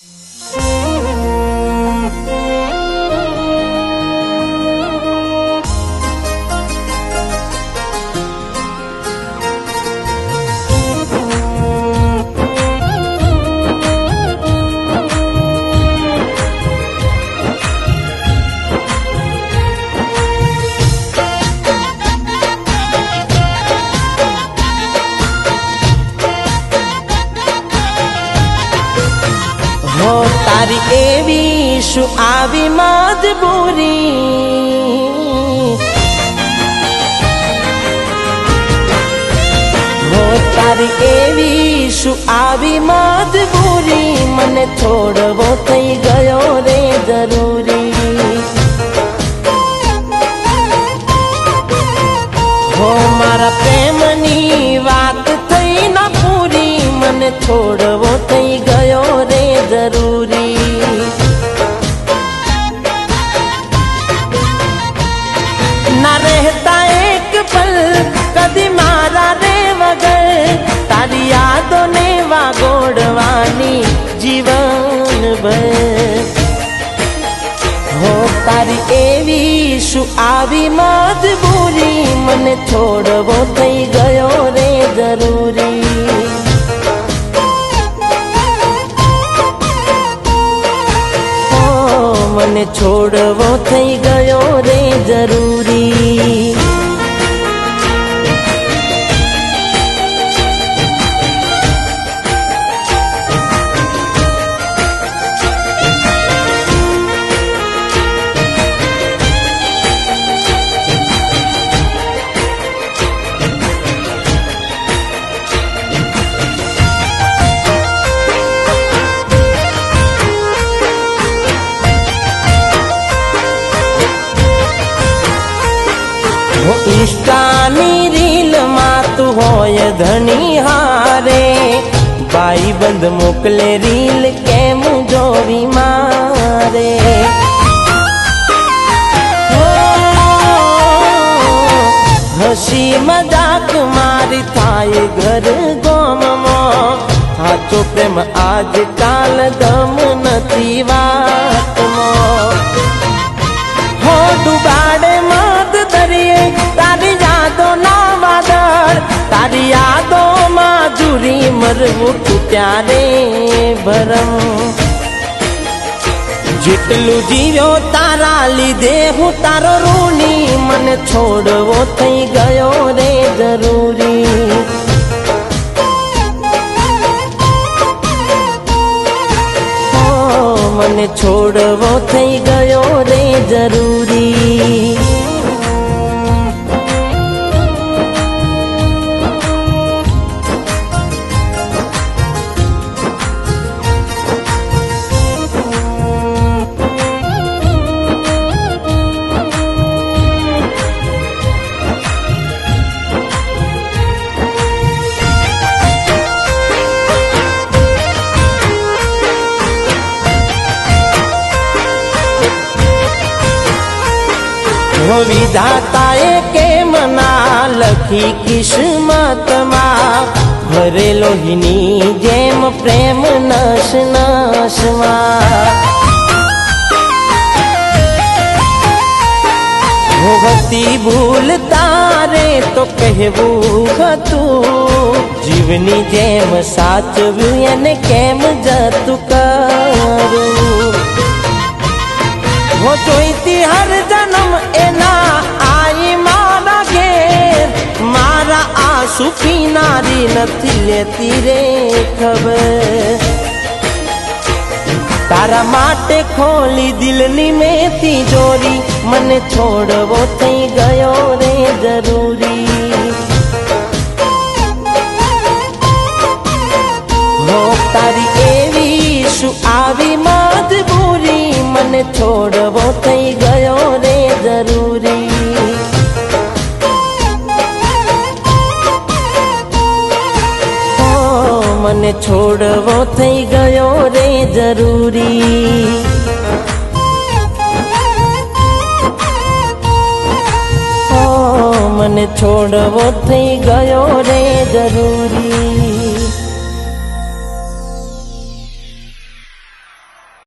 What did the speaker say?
હો તારી એવી શું આવી મજબૂરી? તારી એવી શું આવી મજબૂરી? મને છોડવો થઈ ગયો રે જરૂરી. હો, મારા પ્રેમની વાત થઈ ના પૂરી. મને છોડવો રહેતા એક પલ કદી મારા રે વગર તારી યાદોને વાગોડવાની જીવન હો તારી એવી શું આવી મજબૂરી મને છોડવો થઈ ગયો રે જરૂરી મને છોડવો થઈ ગયો રે જરૂરી હો રીલ માતું હોય ધણી હારે. ભાઈ બંધ મોકલે રીલ કેમ જોવી મારે? હસી મજાક મારી થાય ઘર ગોમમાં. સાચો પ્રેમ આજકાલ ગમ નથી વાતમાં તારી યાદો જુરી મરવું ત્યારે ભરમ. જેટલું જીવ્યો તારા લીધે હું તારો રૂની મને છોડવો થઈ ગયો રે જરૂરી. મને છોડવો થઈ ગયો રે જરૂરી. હો વિધાતાએ કેમ ના લખી કિસ્મતમાં ભરેલો લોહીની જેમ પ્રેમ નશ નશમાં. હતી ભૂલ તારે તો કહેવું હતું, જીવની જેમ સાચવ્યું એને કેમ જતું કરું? હું જોઈતી હર જન્મ આંસુ નારી નથી લેતી રે ખબર. તારા માટે ખોલી દિલની મેથી જોરી મને છોડવો થઈ ગયો રે જરૂરી. તારી એવી શું આવી મજબૂરી મને છોડવો થઈ ગયો મને છોડવો થઈ ગયો રે જરૂરી. મને છોડવો થઈ ગયો રે જરૂરી.